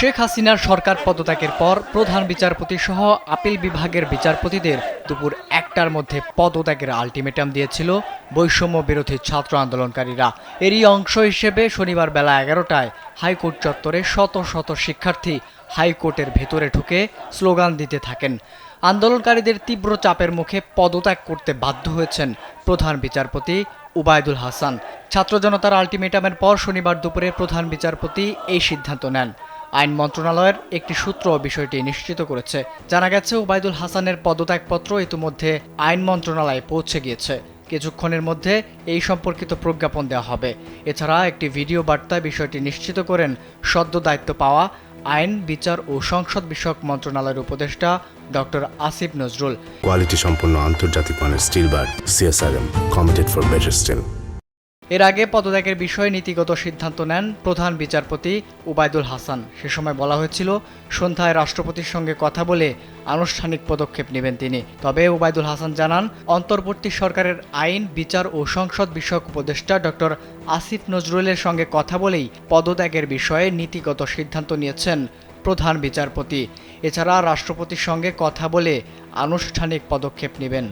শেখ হাসিনার সরকার পদত্যাগের পর প্রধান বিচারপতি সহ আপিল বিভাগের বিচারপতিদের দুপুর একটার মধ্যে পদত্যাগের আলটিমেটাম দিয়েছিল বৈষম্য বিরোধী ছাত্র আন্দোলনকারীরা। এরই অংশ হিসেবে শনিবার বেলা এগারোটায় হাইকোর্ট চত্বরে শত শত শিক্ষার্থী হাইকোর্টের ভেতরে ঢুকে স্লোগান দিতে থাকেন। আন্দোলনকারীদের তীব্র চাপের মুখে পদত্যাগ করতে বাধ্য হয়েছেন প্রধান বিচারপতি উবায়দুল হাসান। ছাত্র জনতার আলটিমেটামের পর শনিবার দুপুরে প্রধান বিচারপতি এই সিদ্ধান্ত নেন। আইন মন্ত্রণালয়ের একটি সূত্র বিষয়টি নিশ্চিত করেছে। জানা গেছে, ওবায়দুল হাসানের পদত্যাগপত্র ইতিমধ্যে আইন মন্ত্রণালয়ে পৌঁছে গিয়েছে। কিছুক্ষণের মধ্যে এই সম্পর্কিত প্রজ্ঞাপন দেওয়া হবে। এছাড়া একটি ভিডিও বার্তায় বিষয়টি নিশ্চিত করেন সদ্য দায়িত্ব পাওয়া আইন, বিচার ও সংসদ বিষয়ক মন্ত্রণালয়ের উপদেষ্টা ডক্টর আসিফ নজরুল। কোয়ালিটি সম্পন্ন আন্তর্জাতিক মানের steel bar CSRM, committed for better steel. এর আগে পদত্যাগের বিষয়ে নীতিগত সিদ্ধান্ত নেন প্রধান বিচারপতি উবায়দুল হাসান। সে সময় বলা হয়েছিল, সন্ধ্যায় রাষ্ট্রপতির সঙ্গে কথা বলে আনুষ্ঠানিক পদক্ষেপ নেবেন তিনি। তবে উবায়দুল হাসান জানান, অন্তর্বর্তী সরকারের আইন, বিচার ও সংসদ বিষয়ক উপদেষ্টা ডক্টর আসিফ নজরুলের সঙ্গে কথা বলেই পদত্যাগের বিষয়ে নীতিগত সিদ্ধান্ত নিয়েছেন প্রধান বিচারপতি। এছাড়া রাষ্ট্রপতির সঙ্গে কথা বলে আনুষ্ঠানিক পদক্ষেপ নেবেন।